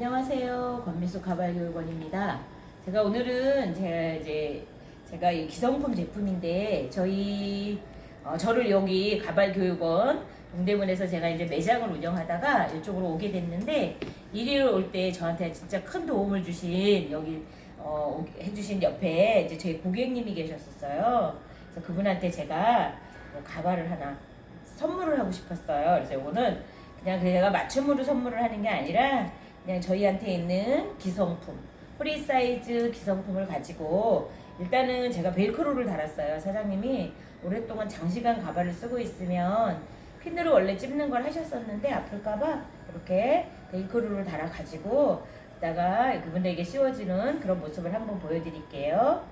안녕하세요. 권미숙 가발교육원입니다. 제가 오늘은 제가 이제 제가 이 기성품 제품인데 저희 어, 저를 여기 가발교육원 동대문에서 제가 이제 매장을 운영하다가 이쪽으로 오게 됐는데 이리로 올때 저한테 진짜 큰 도움을 주신 여기 어, 오- 해주신 옆에 이제 저희 고객님이 계셨었어요. 그래서 그분한테 제가 뭐 가발을 하나 선물을 하고 싶었어요. 그래서 이거는 그냥 제가 맞춤으로 선물을 하는 게 아니라 그냥 저희한테 있는 기성품, 프리 사이즈 기성품을 가지고 일단은 제가 벨크로를 달았어요. 사장님이 오랫동안 장시간 가발을 쓰고 있으면 핀으로 원래 찝는 걸 하셨었는데 아플까봐 이렇게 벨크로를 달아가지고 이따가 그분들에게 씌워주는 그런 모습을 한번 보여드릴게요.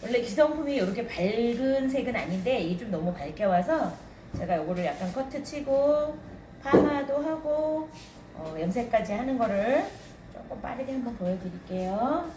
원래 기성품이 이렇게 밝은 색은 아닌데 이게 좀 너무 밝게 와서 제가 이거를 약간 커트 치고 파마도 하고 어, 염색까지 하는 거를 조금 빠르게 한번 보여드릴게요.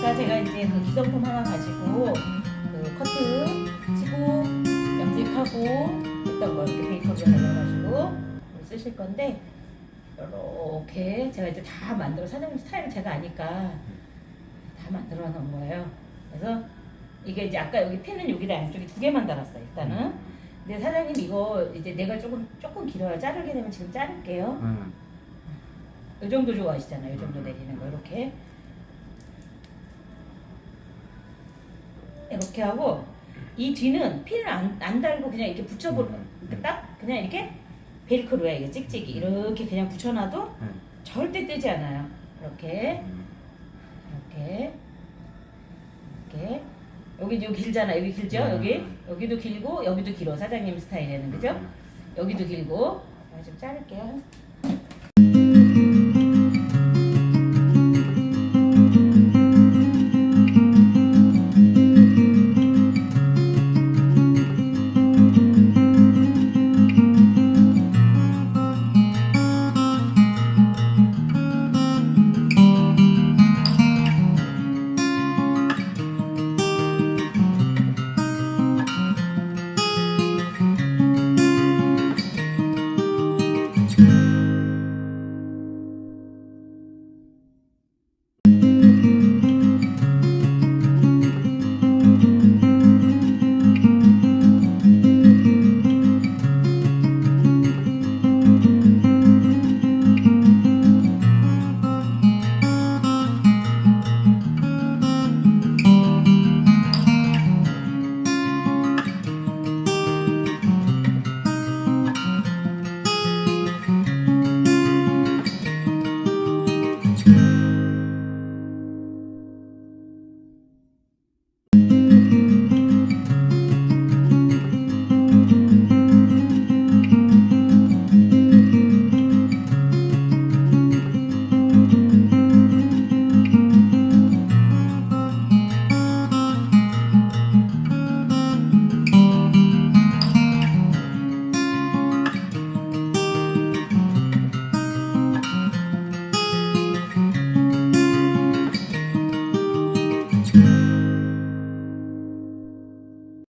아까 제가 이제 그 기성품 하나 가지고 그 커트 치고 염색하고 했던 거 이렇게 베이커리에 발라가지고 쓰실 건데 이렇게 제가 이제 다 만들어 사장님 스타일을 제가 아니까 다 만들어 놓은 거예요. 그래서 이게 이제 아까 여기 핀은 여기다 양쪽에 두 개만 달았어요. 일단은. 근데 사장님 이거 이제 내가 조금 조금 길어요. 자르게 되면 지금 자를게요. 응. 이 정도 좋아하시잖아요. 이 정도 내리는 거 이렇게 이렇게 하고 이 뒤는 핀을 안, 안 달고 그냥 이렇게 붙여보 음, 음. 딱 그냥 이렇게 벨크로야 이게 찍찍이 이렇게 그냥 붙여놔도 응. 절대 뜨지 않아요. 이렇게 응. 이렇게 이렇게 여기 요 길잖아 여기 길죠 음. 여기 여기도 길고 여기도 길어 사장님 스타일에는 그죠? 여기도 길고 아, 좀 자를게요.